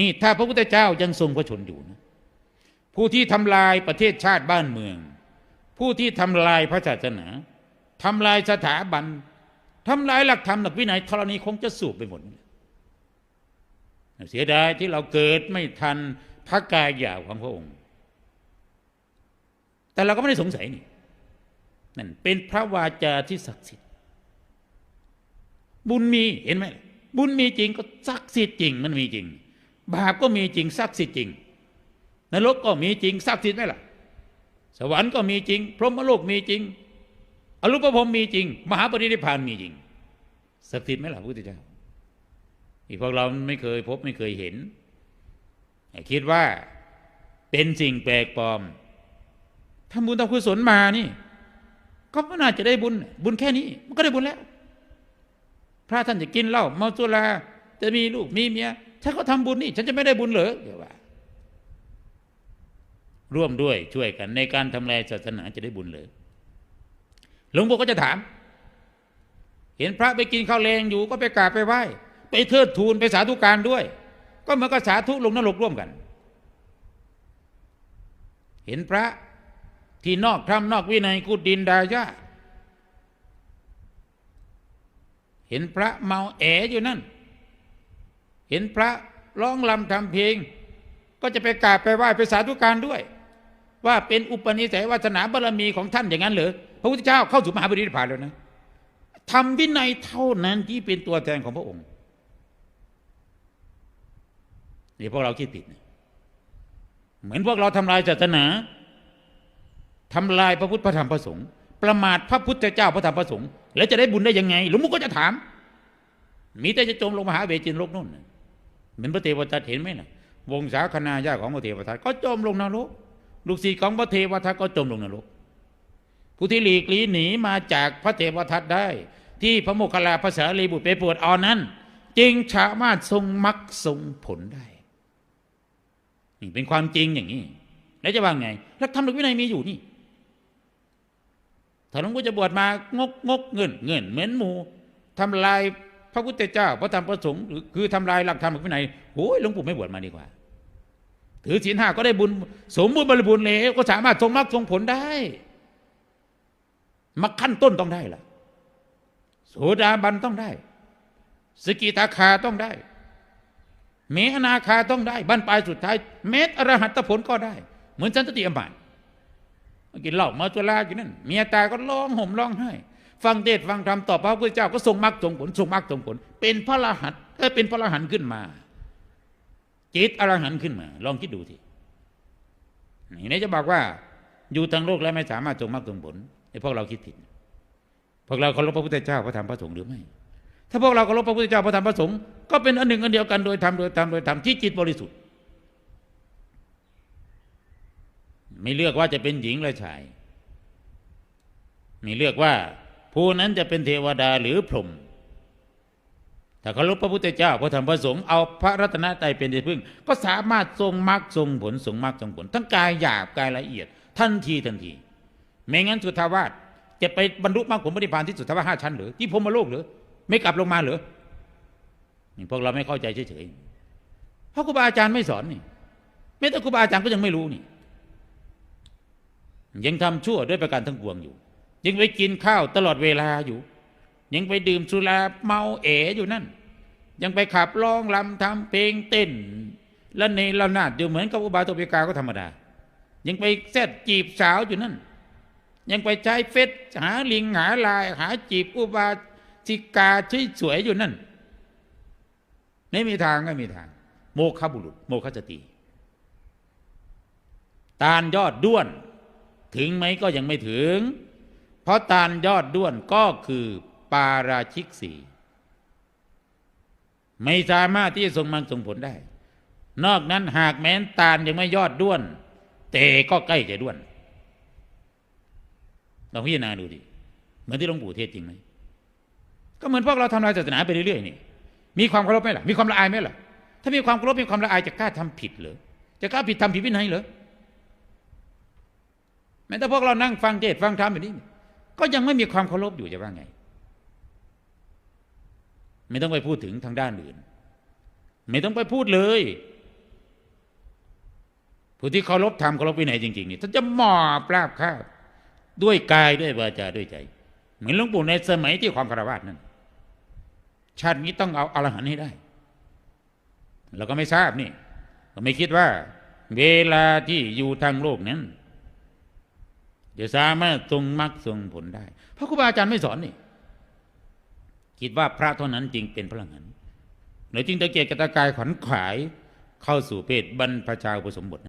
นี่ถ้าพระพุทธเจ้ายังทรงพระชนอยู่นะผู้ที่ทำลายประเทศชาติบ้านเมือง ผู้ที่ทำลายพระศาสนาทำลายสถาบันทำลายหลักธรรมหลักวินัยธรณีคงจะสูบไปหมดเสียดายที่เราเกิดไม่ทันพระกายหยาบของพระองค์ แต่เราก็ไม่ได้สงสัยนี่นั่นเป็นพระวาจาที่ศักดิ์สิทธิ์ บุญมีเห็นไหมบุญมีจริงก็ศักดิ์สิทธิ์จริงมันมีจริง บาปก็มีจริงศักดิ์สิทธิ์จริง นรกก็มีจริงศักดิ์สิทธิ์ไหมล่ะ สวรรค์ก็มีจริง พรหมโลกมีจริง อรูปภพมีจริง มหาปรินิพานมีจริงศักดิ์สิทธิ์ไหมล่ะพระพุทธเจ้าที่พวกเราไม่เคยพบไม่เคยเห็น คิดว่าเป็นสิ่งแปลกปลอมทำบุญทำกุศลมานี่ ก็น่าจะได้บุญ บุญแค่นี้ มันก็ได้บุญแล้ว พระท่านจะกินเหล้าเมาสุราจะมีลูกมีเมีย ฉันก็ทำบุญนี่ฉันจะไม่ได้บุญเหรอเดี๋ยวว่า ร่วมด้วยช่วยกัน ในการทำลายศาสนาจะได้บุญเลยหลวงปู่ก็จะถาม เห็นพระไปกินข้าวแรงอยู่ก็ไปกราบไปไหว้ ไปเทิดทูนไปสาธุการด้วย ก็เหมือนกับสาธุลงนรกร่วมกัน เห็นพระที่นอกธรรมนอกวินัยกุดินดายาเห็นพระเมาแออยู่นั่น เห็นพระร้องลำทำเพลง ก็จะไปกราบไปไหว้ไปสาธุการด้วย ว่าเป็นอุปนิสัยวาสนาบารมีของท่านอย่างนั้นเหรอพระพุทธเจ้าเข้าสู่มหาปรินิพพานแล้วนะทำวินัยเท่านั้นที่เป็นตัวแทนของพระองค์นี่พวกเราคิดผิดนะเหมือนพวกเราทำลายศาสนาทำลายพระพุทธพระธรรมพระสงฆ์ประมาทพระพุทธเจ้าพระธรรมพระสงฆ์แล้วจะได้บุญได้ยังไง หลวงปู่ก็จะถาม มีแต่จะจมลงมหาเวจินโลกนู่นนะ เหมือนพระเทวทัตเห็นไหมล่ะวงศาคณาญาของพระเทวทัตก็จมลงนรกลูกศิษย์ของพระเทวทัตก็จมลงนรกผู้ที่หลีกลีหนีมาจากพระเทวทัตได้ ที่พระโมคคัลลาภาษาลีบุตรไปปวดเอานั้น จึงสามารถทรงมรรคทรงผลได้นี่เป็นความจริงอย่างนี้ แล้วจะว่าไงหลักธรรมหลักวินัยมีอยู่นี่ถ้าหลวงพ่อจะบวชมางกงกเงินเงินเหมือนหมูทำลาย พระพุทธเจ้าพระธรรมพระสงฆ์คือทำลายหลักธรรมหลักวินัยโอ้ยหลวงปู่ไม่บวชมาดีกว่า ถือศีลห้าก็ได้บุญสมบูรณ์บริบูรณ์แล้วก็สามารถทรงมรรคทรงผลได้มรรคขั้นต้นต้องได้ล่ะโสดาบันต้องได้ สกิทาคาต้องได้ เมอนาคาต้องได้บั้นปลายสุดท้าย เมตอรหัตผลก็ได้ เหมือนสันตติอมานกินเหล้ามาจุลากินนั่นเมียตายก็ร้องห่มร้องไห้ ฟังเทศฟังธรรมต่อพระพุทธเจ้าก็ทรงมรรคทรงผลทรงมรรคทรงผล เป็นพระอรหันต์เออเป็นพระอรหันต์ขึ้นมา จิตอรหันต์ขึ้นมา ลองคิดดูทีนี่จะบอกว่า อยู่ทางโลกแล้วไม่สามารถทรงมรรคทรงผลไอ้พวกเราคิดผิดพวกเราเคารพพระพุทธเจ้าพระธรรมพระสงฆ์หรือไม่ ถ้าพวกเราเคารพพระพุทธเจ้าพระธรรมพระสงฆ์ก็เป็นอันหนึ่งอันเดียวกันโดยธรรมโดยธรรมโดยธรรมที่จิตบริสุทธิ์ ไม่เลือกว่าจะเป็นหญิงหรือชาย ไม่เลือกว่า ผู้นั้นจะเป็นเทวดาหรือพรหมถ้าเคารพพระพุทธเจ้าพระธรรมพระสงฆ์เอาพระรัตนตรัยเป็นที่พึ่ง ก็สามารถทรงมรรคทรงผลทรงมรรคทรงผล ทั้งกายหยาบกายละเอียด ทันทีทันทีไม่งั้นสุทธาวาสจะไปบรรลุมรรคผลปฏิภาณที่สุทธาวาสห้าชั้นหรือที่พรมโลกหรือไม่กลับลงมาหรือพวกเราไม่เข้าใจเฉยๆเพราะครูบาอาจารย์ไม่สอนนี่แม้แต่ครูบาอาจารย์ก็ยังไม่รู้นี่ ยังทำชั่วด้วยประการทั้งปวงอยู่ ยังไปกินข้าวตลอดเวลาอยู่ ยังไปดื่มสุราเมาเอ๋อยู่นั่น ยังไปขับร้องลำทำเพลงเต้น และในละนาดอยู่เหมือนกับอุบาตุปิกาก็ธรรมดา ยังไปแซดจีบสาวอยู่นั่น ยังไปใช้เฟซหาลิงหาลาย หาจีบอุบาสิกาสวยอยู่นั่น ไม่มีทางไม่มีทาง โมฆะบุรุษ โมฆะสติตาลยอดด้วน ถึงไหมก็ยังไม่ถึง เพราะตาลยอดด้วนก็คือปาราชิกสีไม่สามารถที่จะส่งมันส่งผลได้ นอกนั้นหากแม้นตาลยังไม่ยอดด้วนแต่ก็ใกล้จะด้วนลองพิจารณาดูดิเหมือนที่หลวงปู่เทศจริงไหมก็เหมือนพวกเราทำลายศาสนาไปเรื่อยๆนี่ มีความเคารพไหมล่ะ มีความละอายไหมล่ะ ถ้ามีความเคารพมีความละอายจะกล้าทำผิดเหรอ จะกล้าผิดทำผิดวินัยเหรอแม้แต่พวกเรานั่งฟังเทศฟังธรรมแบบนี้ ก็ยังไม่มีความเคารพอยู่จะว่าไง ไม่ต้องไปพูดถึงทางด้านอื่น ไม่ต้องไปพูดเลยผู้ที่เคารพธรรมเคารพวินัยจริงๆนี่ท่านจะหมอบราบคาบด้วยกายด้วยวาจาด้วยใจ เหมือนหลวงปู่ในสมัยที่ความคารวะนั้น ชาตินี้ต้องเอาอรหันต์ให้ได้เราก็ไม่ทราบนี่เราไม่คิดว่า เวลาที่อยู่ทางโลกนั้น จะสามารถทรงมรรคทรงผลได้ เพราะครูบาอาจารย์ไม่สอนนี่ คิดว่าพระเท่านั้นจริงเป็นพระอรหันต์เลยจึงตะเกียกตะกายขวัญขวายเข้าสู่เพศบรรพชาอุปสมบท